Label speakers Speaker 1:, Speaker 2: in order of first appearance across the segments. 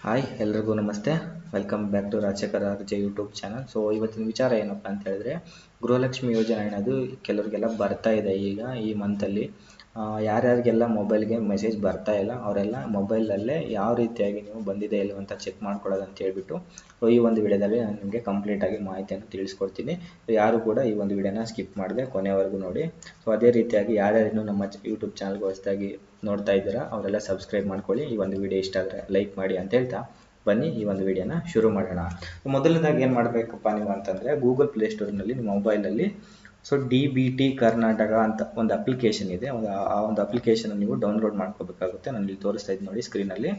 Speaker 1: Hi ಎಲ್ರಿಗೂ ನಮಸ್ತೆ. Welcome back to Rajashekhara Arje YouTube channel so ಇವತ್ತಿನ ವಿಚಾರ ಏನಪ್ಪ ಅಂತ ಹೇಳಿದ್ರೆ, ಗೃಹಲಕ್ಷ್ಮಿ ಯೋಜನೆ ಅನ್ನೋದು ಕೆಲವರಿಗೆಲ್ಲ ಬರ್ತಾ ಇದೆ ಈಗ ಈ ಮಂತಲ್ಲಿ ಯಾರ್ಯಾರಿಗೆಲ್ಲ ಮೊಬೈಲ್ಗೆ ಮೆಸೇಜ್ ಬರ್ತಾ ಇಲ್ಲ, ಅವರೆಲ್ಲ ಮೊಬೈಲಲ್ಲೇ ಯಾವ ರೀತಿಯಾಗಿ ನೀವು ಬಂದಿದೆ ಇಲ್ಲವ ಅಂತ ಚೆಕ್ ಮಾಡ್ಕೊಳ್ಳೋದು ಅಂತ ಹೇಳ್ಬಿಟ್ಟು ಈ ಒಂದು ವಿಡಿಯೋದಲ್ಲಿ ನಾನು ನಿಮಗೆ ಕಂಪ್ಲೀಟಾಗಿ ಮಾಹಿತಿಯನ್ನು ತಿಳಿಸ್ಕೊಡ್ತೀನಿ. ಯಾರು ಕೂಡ ಈ ಒಂದು ವಿಡಿಯೋನ ಸ್ಕಿಪ್ ಮಾಡಿದೆ ಕೊನೆವರೆಗೂ ನೋಡಿ. ಸೊ ಅದೇ ರೀತಿಯಾಗಿ ಯಾರ್ಯಾರು ನಮ್ಮ ಯೂಟ್ಯೂಬ್ ಚಾನಲ್ಗೆ ಹೊಸದಾಗಿ ನೋಡ್ತಾ ಇದ್ದೀರಾ, ಅವರೆಲ್ಲ ಸಬ್ಸ್ಕ್ರೈಬ್ ಮಾಡ್ಕೊಳ್ಳಿ. ಈ ಒಂದು ವಿಡಿಯೋ ಇಷ್ಟ ಆದರೆ ಲೈಕ್ ಮಾಡಿ ಅಂತ ಹೇಳ್ತಾ ಬನ್ನಿ, ಈ ಒಂದು ವಿಡಿಯೋನ ಶುರು ಮಾಡೋಣ. ಮೊದಲನೇದಾಗಿ ಏನು ಮಾಡಬೇಕಪ್ಪ ನೀವು ಅಂತಂದರೆ ಗೂಗಲ್ ಪ್ಲೇಸ್ಟೋರ್ನಲ್ಲಿ ನಿಮ್ಮ ಮೊಬೈಲಲ್ಲಿ so D B T Karnataka ಅಂತ ಒಂದು ಅಪ್ಲಿಕೇಶನ್ ಇದೆ. ಒಂದು, ಆ ಒಂದು ಅಪ್ಲಿಕೇಶನ್ ನೀವು ಡೌನ್ಲೋಡ್ ಮಾಡ್ಕೋಬೇಕಾಗುತ್ತೆ. ನಾನು ಇಲ್ಲಿ ತೋರಿಸ್ತಾ ಇದ್ದೀನಿ ನೋಡಿ ಸ್ಕ್ರೀನಲ್ಲಿ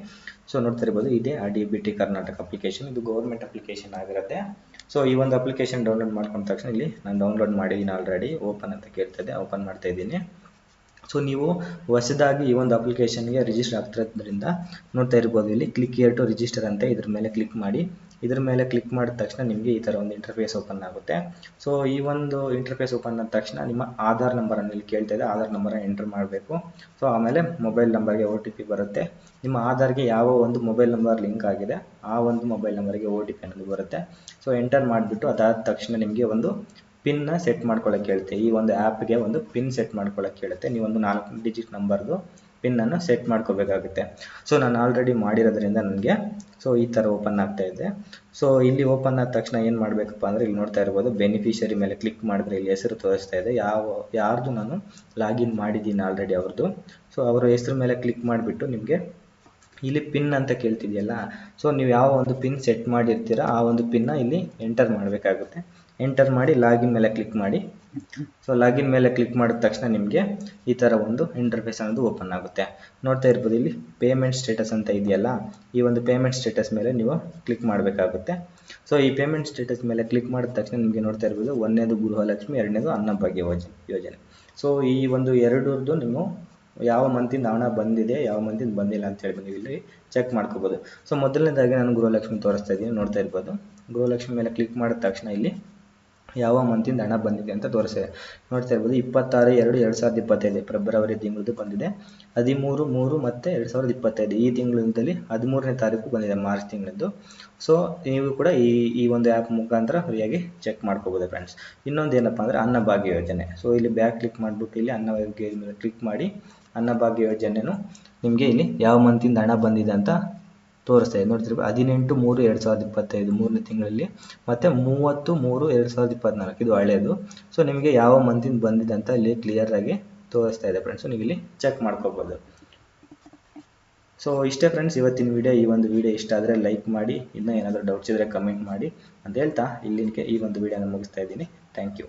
Speaker 1: ಸೊ ನೋಡ್ತಾ ಇರ್ಬೋದು ಇದೆ ಆ D B T Karnataka application ಇದು ಗೌರ್ಮೆಂಟ್ ಅಪ್ಲಿಕೇಶನ್ ಆಗಿರುತ್ತೆ. ಸೊ ಈ ಒಂದು ಅಪ್ಲಿಕೇಶನ್ ಡೌನ್ಲೋಡ್ ಮಾಡ್ಕೊಂಡ ತಕ್ಷಣ ಇಲ್ಲಿ ನಾನು ಡೌನ್ಲೋಡ್ ಮಾಡಿದ್ದೀನಿ ಆಲ್ರೆಡಿ ಓಪನ್ ಅಂತ ಕೇಳ್ತದೆ ಓಪನ್ ಮಾಡ್ತಾ ಇದ್ದೀನಿ. ಸೊ ನೀವು ಹೊಸದಾಗಿ ಈ ಒಂದು ಅಪ್ಲಿಕೇಶನ್ಗೆ ರಿಜಿಸ್ಟರ್ ಆಗ್ತಿರೋದ್ರಿಂದ ನೋಡ್ತಾ ಇರ್ಬೋದು. ಇಲ್ಲಿ ಕ್ಲಿಕ್ ಇಯರ್ ಟು ರಿಜಿಸ್ಟರ್ ಅಂತ ಇದ್ರ ಮೇಲೆ ಕ್ಲಿಕ್ ಮಾಡಿ. ಇದ್ರ ಮೇಲೆ ಕ್ಲಿಕ್ ಮಾಡಿದ ತಕ್ಷಣ ನಿಮಗೆ ಈ ಥರ ಒಂದು ಇಂಟರ್ಫೇಸ್ ಓಪನ್ ಆಗುತ್ತೆ. ಸೊ ಈ ಒಂದು ಇಂಟರ್ಫೇಸ್ ಓಪನ್ ಆದ ತಕ್ಷಣ ನಿಮ್ಮ ಆಧಾರ್ ನಂಬರನ್ನು ಇಲ್ಲಿ ಕೇಳ್ತಾ ಇದೆ. ಆಧಾರ್ ನಂಬರ್ ಎಂಟರ್ ಮಾಡಬೇಕು. ಸೊ ಆಮೇಲೆ ಮೊಬೈಲ್ ನಂಬರ್ಗೆ ಒ ಟಿ ಪಿ ಬರುತ್ತೆ. ನಿಮ್ಮ ಆಧಾರ್ಗೆ ಯಾವ ಒಂದು ಮೊಬೈಲ್ ನಂಬರ್ ಲಿಂಕ್ ಆಗಿದೆ, ಆ ಒಂದು ಮೊಬೈಲ್ ನಂಬರ್ಗೆ ಒ ಟಿ ಪಿ ಅನ್ನೋದು ಬರುತ್ತೆ. ಸೊ ಎಂಟರ್ ಮಾಡಿಬಿಟ್ಟು ಅದಾದ ತಕ್ಷಣ ನಿಮಗೆ ಒಂದು ಪಿನ್ನ ಸೆಟ್ ಮಾಡ್ಕೊಳ್ಳೋಕೆ ಹೇಳುತ್ತೆ ಈ ಒಂದು ಆ್ಯಪ್ಗೆ ಒಂದು ಪಿನ್ ಸೆಟ್ ಮಾಡ್ಕೊಳ್ಳೋಕೆ ಹೇಳುತ್ತೆ ನೀವು ಒಂದು ನಾಲ್ಕು ಡಿಜಿಟ್ ನಂಬರ್ದು ಪಿನ್ನನ್ನು ಸೆಟ್ ಮಾಡ್ಕೋಬೇಕಾಗುತ್ತೆ. ಸೊ ನಾನು ಆಲ್ರೆಡಿ ಮಾಡಿರೋದ್ರಿಂದ ನನಗೆ ಸೊ ಈ ಥರ ಓಪನ್ ಆಗ್ತಾ ಇದೆ. ಸೊ ಇಲ್ಲಿ ಓಪನ್ ಆದ ತಕ್ಷಣ ಏನು ಮಾಡಬೇಕಪ್ಪ ಅಂದರೆ ಇಲ್ಲಿ ನೋಡ್ತಾ ಇರ್ಬೋದು ಬೆನಿಫಿಷರಿ ಮೇಲೆ ಕ್ಲಿಕ್ ಮಾಡಿದ್ರೆ ಇಲ್ಲಿ ಹೆಸರು ತೋರಿಸ್ತಾ ಇದೆ. ಯಾವ, ಯಾರ್ದು ನಾನು ಲಾಗಿನ್ ಮಾಡಿದ್ದೀನಿ ಆಲ್ರೆಡಿ ಅವ್ರದ್ದು ಸೊ ಅವರ ಹೆಸರು ಮೇಲೆ ಕ್ಲಿಕ್ ಮಾಡಿಬಿಟ್ಟು ನಿಮಗೆ ಇಲ್ಲಿ ಪಿನ್ ಅಂತ ಕೇಳ್ತಿದೆಯಲ್ಲ ಸೊ ನೀವು ಯಾವ ಒಂದು ಪಿನ್ ಸೆಟ್ ಮಾಡಿರ್ತೀರ, ಆ ಒಂದು ಪಿನ್ನ ಇಲ್ಲಿ ಎಂಟರ್ ಮಾಡಬೇಕಾಗುತ್ತೆ. ಎಂಟರ್ ಮಾಡಿ ಲಾಗಿನ್ ಮೇಲೆ ಕ್ಲಿಕ್ ಮಾಡಿ. ಸೊ ಲಾಗಿನ್ ಮೇಲೆ ಕ್ಲಿಕ್ ಮಾಡಿದ ತಕ್ಷಣ ನಿಮಗೆ ಈ ಥರ ಒಂದು ಇಂಟರ್ಫೇಸ್ ಅನ್ನೋದು ಓಪನ್ ಆಗುತ್ತೆ. ನೋಡ್ತಾ ಇರ್ಬೋದು ಇಲ್ಲಿ ಪೇಮೆಂಟ್ ಸ್ಟೇಟಸ್ ಅಂತ ಇದೆಯಲ್ಲ, ಈ ಒಂದು ಪೇಮೆಂಟ್ ಸ್ಟೇಟಸ್ ಮೇಲೆ ನೀವು ಕ್ಲಿಕ್ ಮಾಡಬೇಕಾಗುತ್ತೆ. ಸೊ ಈ ಪೇಮೆಂಟ್ ಸ್ಟೇಟಸ್ ಮೇಲೆ ಕ್ಲಿಕ್ ಮಾಡಿದ ತಕ್ಷಣ ನಿಮಗೆ ನೋಡ್ತಾ ಇರ್ಬೋದು ಒಂದನೇದು ಗೃಹಲಕ್ಷ್ಮಿ, ಎರಡನೇದು ಅನ್ನಭಾಗ್ಯ ಯೋಜನೆ ಯೋಜನೆ. ಸೊ ಈ ಒಂದು ಎರಡರದ್ದು ನೀವು ಯಾವ ಮಂತಿಂದ ಹಣ ಬಂದಿದೆ, ಯಾವ ಮಂತಿಂದ ಬಂದಿಲ್ಲ ಅಂತ ಹೇಳಿ ನೀವು ಇಲ್ಲಿ ಚೆಕ್ ಮಾಡ್ಕೋಬೋದು. ಸೊ ಮೊದಲನೇದಾಗಿ ನಾನು ಗೃಹಲಕ್ಷ್ಮಿ ತೋರಿಸ್ತಾ ಇದ್ದೀನಿ, ನೋಡ್ತಾ ಇರ್ಬೋದು. ಗೃಹಲಕ್ಷ್ಮಿ ಮೇಲೆ ಕ್ಲಿಕ್ ಮಾಡಿದ ತಕ್ಷಣ ಇಲ್ಲಿ ಯಾವ ಮಂತಿಂದ ಹಣ ಬಂದಿದೆ ಅಂತ ತೋರಿಸಿದೆ. ನೋಡ್ತಾ ಇರ್ಬೋದು, ಇಪ್ಪತ್ತಾರು, ಎರಡು ಎರಡು ಸಾವಿರದ ಇಪ್ಪತ್ತೈದು ಫೆಬ್ರವರಿ ತಿಂಗಳದ್ದು ಬಂದಿದೆ. ಹದಿಮೂರು, ಮೂರು ಮತ್ತು ಎರಡು ಸಾವಿರದ ಇಪ್ಪತ್ತೈದು ಈ ತಿಂಗಳಿಂದಲೇ ಹದಿಮೂರನೇ ತಾರೀಕು ಬಂದಿದೆ, ಮಾರ್ಚ್ ತಿಂಗಳದ್ದು. ಸೊ ನೀವು ಕೂಡ ಈ ಈ ಒಂದು ಆ್ಯಪ್ ಮುಖಾಂತರ ಫ್ರೀಯಾಗಿ ಚೆಕ್ ಮಾಡ್ಕೋಬೋದು ಫ್ರೆಂಡ್ಸ್ ಇನ್ನೊಂದು ಏನಪ್ಪ ಅಂದರೆ ಅನ್ನಭಾಗ್ಯ ಯೋಜನೆ. ಸೊ ಇಲ್ಲಿ ಬ್ಯಾಕ್ ಕ್ಲಿಕ್ ಮಾಡಿಬಿಟ್ಟು ಇಲ್ಲಿ ಅನ್ನಭಾಗ್ಯ ಕ್ಲಿಕ್ ಮಾಡಿ ಅನ್ನಭಾಗ್ಯ ಯೋಜನೆಯೂ ನಿಮಗೆ ಇಲ್ಲಿ ಯಾವ ಮಂತಿಂದ ಹಣ ಬಂದಿದೆ ಅಂತ ತೋರಿಸ್ತಾ ಇದೆ. ನೋಡ್ತಿರ್ಬೋದು ಹದಿನೆಂಟು ಮೂರು ಎರಡು ಸಾವಿರದ ಇಪ್ಪತ್ತೈದು ಮೂರನೇ ತಿಂಗಳಲ್ಲಿ ಮತ್ತು ಮೂವತ್ತು ಮೂರು ಎರಡು ಸಾವಿರದ ಇಪ್ಪತ್ತ್ನಾಲ್ಕು ಇದು ಹಳೆಯದು ಸೊ ನಿಮಗೆ ಯಾವ ಮಂತಿಂದ ಬಂದಿದೆ ಅಂತ ಇಲ್ಲಿ ಕ್ಲಿಯರಾಗಿ ತೋರಿಸ್ತಾ ಇದೆ ಫ್ರೆಂಡ್ಸು ನೀವು ಇಲ್ಲಿ ಚೆಕ್ ಮಾಡ್ಕೋಬೋದು. ಸೊ ಇಷ್ಟೇ ಫ್ರೆಂಡ್ಸ್ ಇವತ್ತಿನ ವಿಡಿಯೋ ಈ ಒಂದು ವಿಡಿಯೋ ಇಷ್ಟ ಆದರೆ ಲೈಕ್ ಮಾಡಿ, ಇನ್ನೂ ಏನಾದರೂ ಡೌಟ್ಸ್ ಇದ್ದರೆ ಕಮೆಂಟ್ ಮಾಡಿ ಅಂತ ಹೇಳ್ತಾ ಇಲ್ಲಿಗೆ ಈ ಒಂದು ವಿಡಿಯೋನ ಮುಗಿಸ್ತಾ ಇದ್ದೀನಿ. Thank you